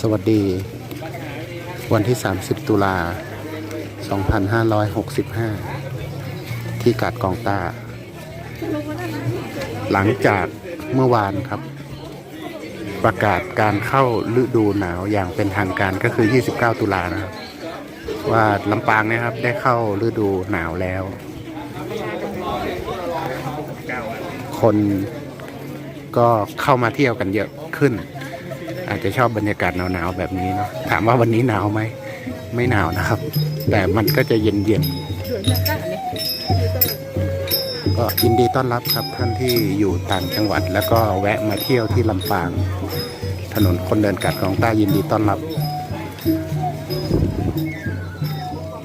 สวัสดี วันที่ 30 ตุลา 2565 ที่กาดกองตา หลังจากเมื่อวานครับ ประกาศการเข้าฤดูหนาวอย่างเป็นทางการก็คือ 29 ตุลานะครับ ว่าลำปางนี่ยครับได้เข้าฤดูหนาวแล้ว คนก็เข้ามาเที่ยวกันเยอะขึ้น อาจจะชอบบรรยากาศหนาวๆแบบนี้เนาะถามว่าวันนี้หนาวไหมไม่หนาวนะครับ แต่มันก็จะเย็นๆก็ยินดีต้อนรับครับท่านที่อยู่ต่างจังหวัด แล้วก็แวะมาเที่ยวที่ลำปาง ถนนคนเดินกัดกองใต้ยินดีต้อนรับ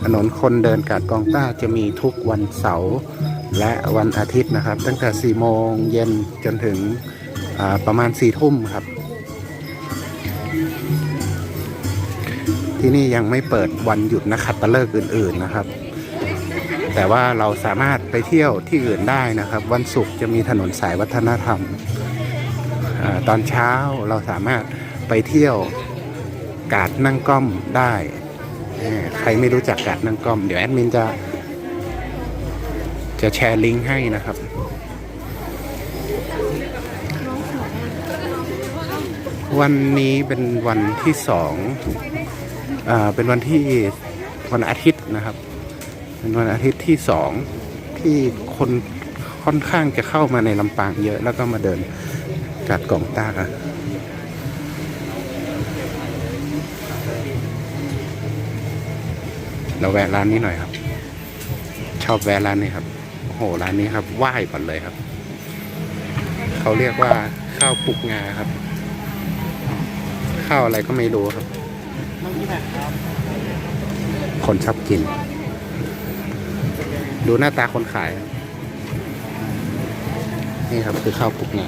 ถนนคนเดินกาดกองต้าจะมีทุกวันเสาร์และวันอาทิตย์นะครับ ตั้งแต่ 4 โมงเย็นจนถึงประมาณ 4 ทุ่มครับ ที่นี่ยังไม่เปิดวันหยุดนักขัตฤกษ์อื่น ๆนะครับ แต่ว่าเราสามารถไปเที่ยวที่อื่นได้นะครับ วันศุกร์จะมีถนนสายวัฒนธรรมอตอนเช้าเราสามารถไปเที่ยวกาดนั่งก้อมได้ ใครไม่รู้จักกาดนั่งก้อม เดี๋ยวแอดมินจะ จะแชร์ลิงก์ให้นะครับ วันนี้เป็นวันที่สองอ่าเป็นวันที่วันอาทิตย์นะครับ เป็นวันอาทิตย์ที่สองที่คนค่อนข้างจะเข้ามาในลำปางเยอะ แล้วก็มาเดินกาดกล่องตากันเราแวะร้านนี้หน่อยครับ ชอบแวะร้านนี้ครับโอ้โหร้านนี้ครับไหว้ก่อนเลยครับ เขาเรียกว่าข้าวปลุกงาครับ ข้าวอะไรก็ไม่รู้ครับ คนชอบกิน ดูหน้าตาคนขายครับนี่ครับคือข้าวปลุกงา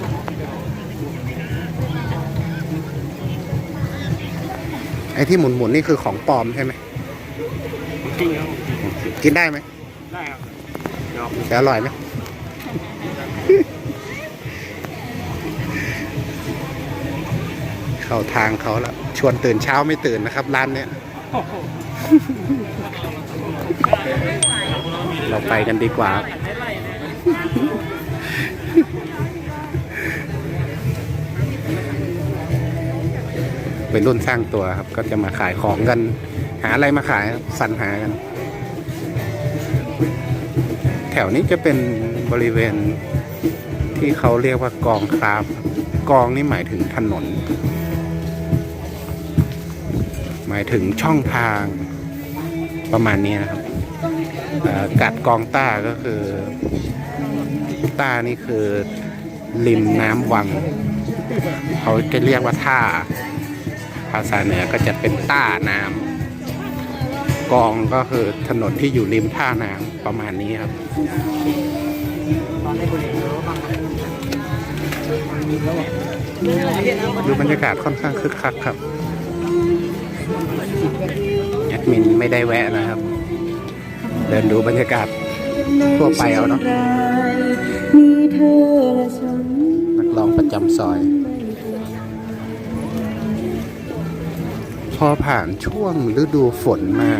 ไอ้ที่หมุนๆนี่คือของปลอมใช่ไหมจริงครับกินได้ไหมได้ครับจะอร่อยไหม เข้าทางเขาแล้วชวนตื่นเช้าไม่ตื่นนะครับ ร้านเนี้ยเราไปกันดีกว่า เป็นรุ่นสร้างตัวครับ ก็จะมาขายของกัน หาอะไรมาขายครับสรรหากัน แถวนี้จะเป็นบริเวณที่เขาเรียกว่ากองคราฟกองนี่หมายถึงถนน มายถึงช่องทางประมาณนี้นะครับกัดกองต้าก็คือต้านี่คือริมน้ำวัง เขาจะเรียกว่าท่า ภาษาเหนือก็จะเป็นต้าน้ำกองก็คือถนนที่อยู่ริมท่าน้ำประมาณนี้ครับดูบรรยากาศค่อนข้างคึกคักครับ แอดมินไม่ได้แวะนะครับ เดินดูบรรยากาศทั่วไปเอาเนาะมีเธอและฉันนักร้องประจำซอย พอผ่านช่วงฤดูฝนมา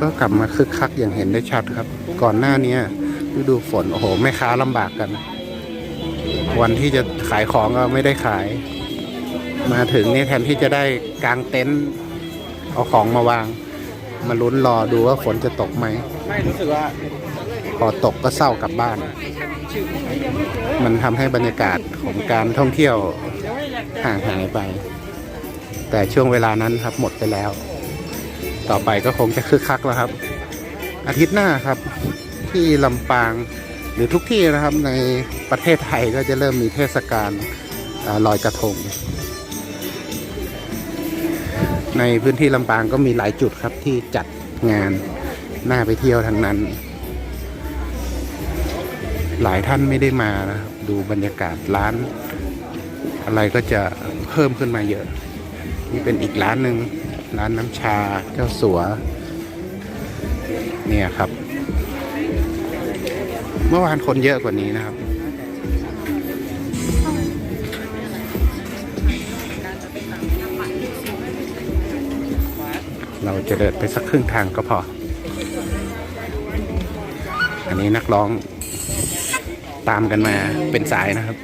ก็กลับมาคึกคักอย่างเห็นได้ชัดครับ ก่อนหน้านี้ฤดูฝน โอ้โหแม่ค้าลำบากกัน วันที่จะขายของก็ไม่ได้ขาย มาถึงนี่แทนที่จะได้กางเต็นท์เอาของมาวาง มาลุ้นรอดูว่าฝนจะตกไหม ไม่รู้สึกว่าพอตกก็เศร้ากลับบ้าน มันทำให้บรรยากาศของการท่องเที่ยวห่างหายไป แต่ช่วงเวลานั้นครับหมดไปแล้ว ต่อไปก็คงจะคึกคักแล้วครับ อาทิตย์หน้าครับที่ลำปางหรือทุกที่นะครับในประเทศไทยก็จะเริ่มมีเทศกาลอาลอยกระทง ในพื้นที่ลำปางก็มีหลายจุดครับที่จัดงานน่าไปเที่ยวทั้งนั้น หลายท่านไม่ได้มานะครับดูบรรยากาศร้าน อะไรก็จะเพิ่มขึ้นมาเยอะ นี่เป็นอีกร้านหนึ่งร้านน้ำชาเจ้าสัว เนี่ยครับ เมื่อวานคนเยอะกว่านี้นะครับ เราจะเดินไปสักครึ่งทางก็พอ อันนี้นักร้องตามกันมาเป็นสายนะครับ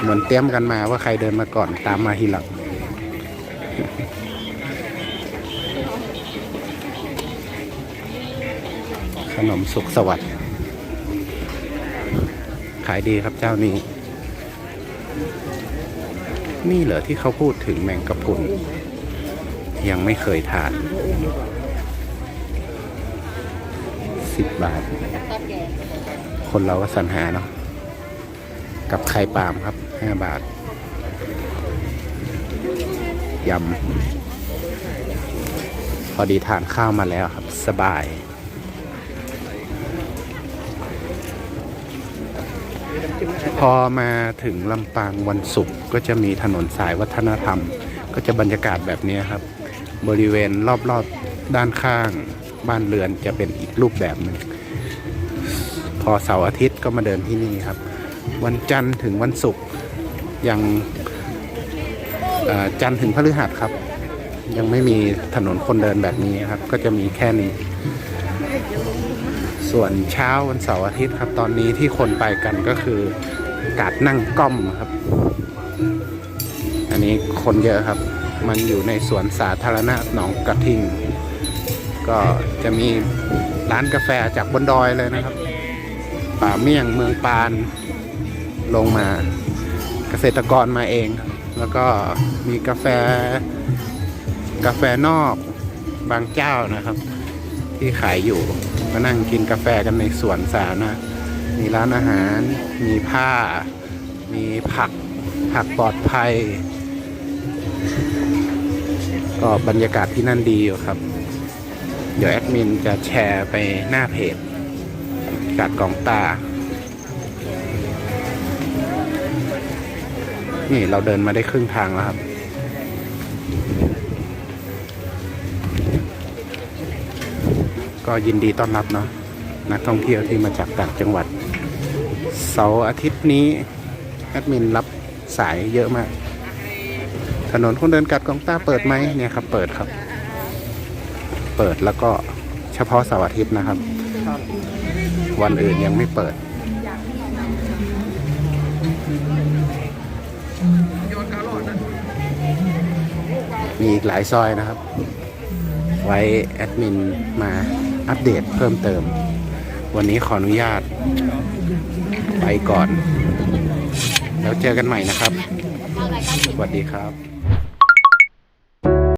เหมือนเตรียมกันมาว่าใครเดินมาก่อนตามมาทีหลังขนมสุขสวัสดิ์ขายดีครับเจ้านี้ นี่เหรอที่เขาพูดถึงแมงกะพรุน ยังไม่เคยทานสิบบาท คนเราก็สรรหาเนาะกับไข่ปาล์มครับห้าบาทยำพอดีทานข้าวมาแล้วครับ สบายพอมาถึงลำปางวันศุกร์ก็จะมีถนนสายวัฒนธรรม ก็จะบรรยากาศแบบนี้ครับ บริเวณรอบๆด้านข้างบ้านเรือนจะเป็นอีกรูปแบบหนึ่ง พอเสาร์อาทิตย์ก็มาเดินที่นี่ครับ วันจันทร์ถึงวันศุกร์ยังจันทร์ถึงพฤหัสครับ ยังไม่มีถนนคนเดินแบบนี้ครับ ก็จะมีแค่นี้ ส่วนเช้าวันเสาร์อาทิตย์ครับ ตอนนี้ที่คนไปกันก็คือกาดนั่งก้อมครับ อันนี้คนเยอะครับ มันอยู่ในสวนสาธารณะหนองกระทิง ก็จะมีร้านกาแฟจากบนดอยเลยนะครับ ป่าเมี่ยงเมืองปานลงมาเกษตรกรมาเอง แล้วก็มีกาแฟกาแฟนอกบางเจ้านะครับ ที่ขายอยู่มานั่งกินกาแฟกันในสวนสาธารณะมีร้านอาหาร มีผ้า มีผัก ผักปลอดภัย ก็บรรยากาศที่นั่นดีอยู่ครับ เดี๋ยวแอดมินจะแชร์ไปหน้าเพจกาดกองตา นี่เราเดินมาได้ครึ่งทางแล้วครับ ก็ยินดีต้อนรับเนาะนักท่องเที่ยวที่มาจากต่างจังหวัด เสาร์อาทิตย์นี้แอดมินรับสายเยอะมาก ถนนคนเดินกัดกองต้าเปิดไหมเนี่ยครับ เปิดครับ เปิดแล้วก็เฉพาะเสาร์อาทิตย์นะครับ วันอื่นยังไม่เปิดมีอีกหลายซอยนะครับ ไว้แอดมินมาอัปเดตเพิ่มเติม วันนี้ขออนุญาต ไปก่อน แล้วเจอกันใหม่นะครับ สวัสดีครับ